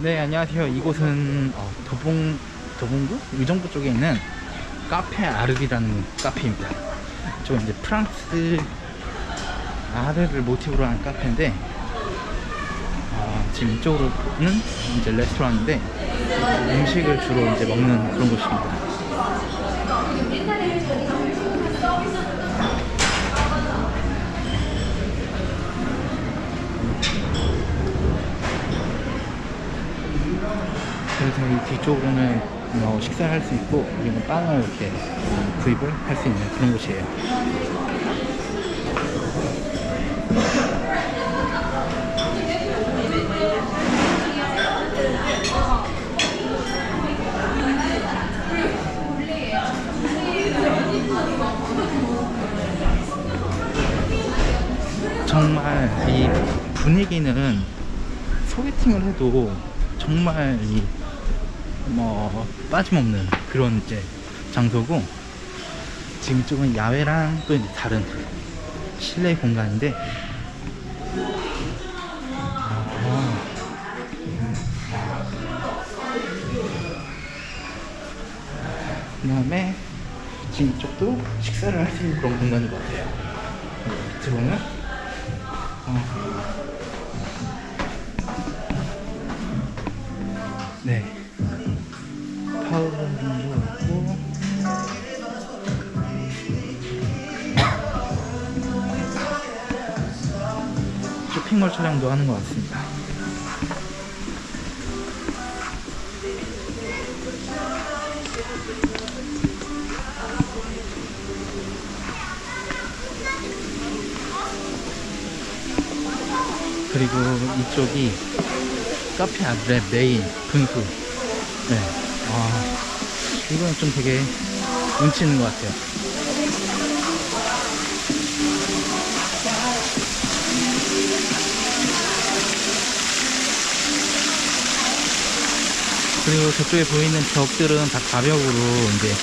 네 안녕하세요. 이곳은 어, 도봉 도봉구? 의정부 쪽에 있는 카페 아르비라는 카페입니다. 저 이제 프랑스 아르를 모티브로 한 카페인데 어, 지금 이쪽으로는 이제 레스토랑인데 음식을 주로 이제 먹는 그런 곳입니다 그래서 이 뒤쪽으로는 어, 식사를 할 수 있고 여기는 빵을 이렇게 구입을 할 수 있는 그런 곳이에요. 정말 이 분위기는 소개팅을 해도 정말 이 뭐 빠짐없는 그런 이제 장소고 지금 쪽은 야외랑 또 이제 다른 실내 공간인데 아, 그 다음에 지금 이쪽도 식사를 할 수 있는 그런 공간인 것 같아요. 들어오면 파우더도 있고. 쇼핑몰 촬영도 하는 것 같습니다. 그리고 이쪽이 카페 아드레 메인 분수 네. 아, 이거는 좀 되게 운치 있는 것 같아요. 그리고 저쪽에 보이는 벽들은 다 가벽으로 이제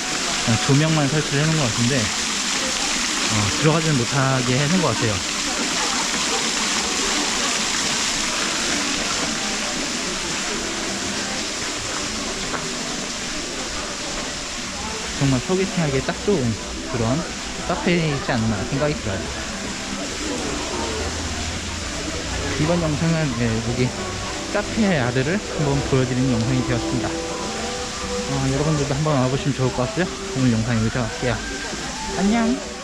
조명만 설치를 해놓은 것 같은데 어, 들어가지는 못하게 해놓은 것 같아요. 정말 소개팅 하기에 딱 좋은 그런 카페이지 않나 생각이 들어요. 이번 영상은 네, 여기 카페 아르를 한번 보여드리는 영상이 되었습니다. 어, 여러분들도 한번 와보시면 좋을 것 같고요. 오늘 영상 여기서 할게요. 안녕!